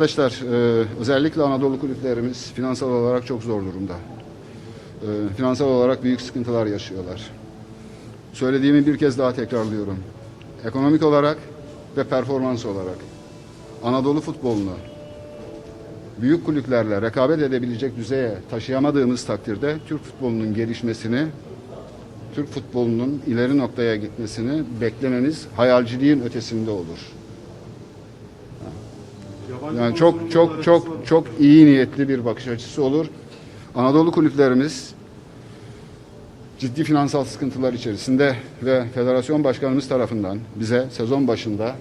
Arkadaşlar e, özellikle Anadolu kulüplerimiz finansal olarak çok zor durumda. E, Finansal olarak büyük sıkıntılar yaşıyorlar. Söylediğimi bir kez daha tekrarlıyorum. Ekonomik olarak ve performans olarak Anadolu futbolunu büyük kulüplerle rekabet edebilecek düzeye taşıyamadığımız takdirde Türk futbolunun gelişmesini, Türk futbolunun ileri noktaya gitmesini beklememiz hayalciliğin ötesinde olur. Yani çok çok çok çok iyi niyetli bir bakış açısı olur. Anadolu kulüplerimiz ciddi finansal sıkıntılar içerisinde ve federasyon başkanımız tarafından bize sezon başında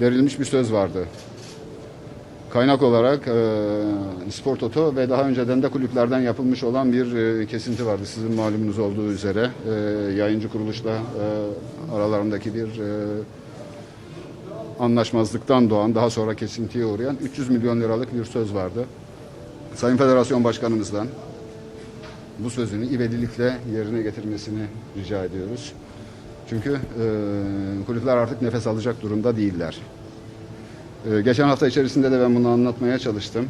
verilmiş bir söz vardı. Kaynak olarak e, Spor Toto ve daha önceden de kulüplerden yapılmış olan bir e, kesinti vardı. Sizin malumunuz olduğu üzere e, yayıncı kuruluşla e, aralarındaki bir e, anlaşmazlıktan doğan daha sonra kesintiye uğrayan 300 milyon liralık bir söz vardı. Sayın Federasyon Başkanımızdan bu sözünü ivedilikle yerine getirmesini rica ediyoruz. Çünkü e, kulüpler artık nefes alacak durumda değiller. E, geçen hafta içerisinde de ben bunu anlatmaya çalıştım.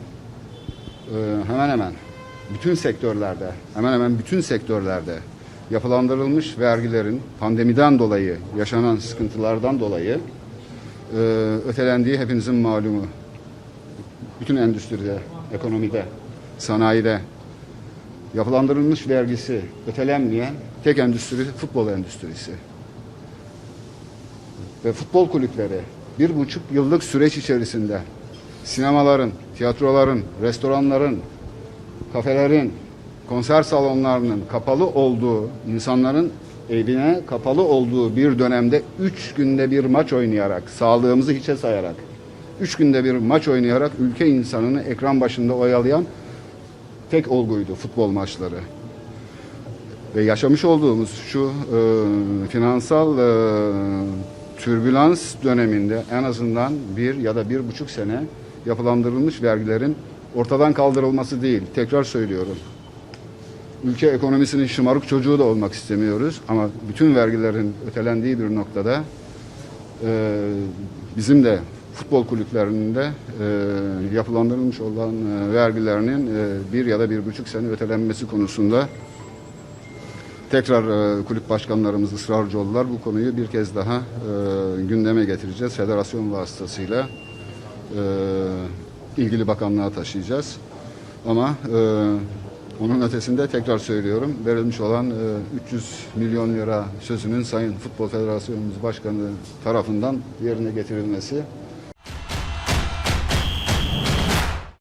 E, hemen hemen bütün sektörlerde, hemen hemen bütün sektörlerde yapılandırılmış vergilerin pandemiden dolayı yaşanan sıkıntılardan dolayı ötelendiği hepinizin malumu. Bütün endüstride, ekonomide, sanayide yapılandırılmış vergisi ötelenmeyen tek endüstri futbol endüstrisi. Ve futbol kulüpleri bir buçuk yıllık süreç içerisinde sinemaların, tiyatroların, restoranların, kafelerin, konser salonlarının kapalı olduğu, insanların evine kapalı olduğu bir dönemde üç günde bir maç oynayarak, sağlığımızı hiçe sayarak, üç günde bir maç oynayarak ülke insanını ekran başında oyalayan tek olguydu futbol maçları. Ve yaşamış olduğumuz şu e, finansal e, türbülans döneminde en azından bir ya da bir buçuk sene yapılandırılmış vergilerin ortadan kaldırılması değil. Tekrar söylüyorum. Ülke ekonomisinin şımarık çocuğu da olmak istemiyoruz ama bütün vergilerin ötelendiği bir noktada e, bizim de futbol kulüplerinin de e, yapılandırılmış olan e, vergilerinin e, bir ya da bir buçuk sene ötelenmesi konusunda tekrar e, kulüp başkanlarımız ısrarcı oldular. Bu konuyu bir kez daha e, gündeme getireceğiz. Federasyon vasıtasıyla e, ilgili bakanlığa taşıyacağız. Ama e, onun ötesinde tekrar söylüyorum verilmiş olan e, 300 milyon lira sözünün Sayın Futbol Federasyonumuz Başkanı tarafından yerine getirilmesi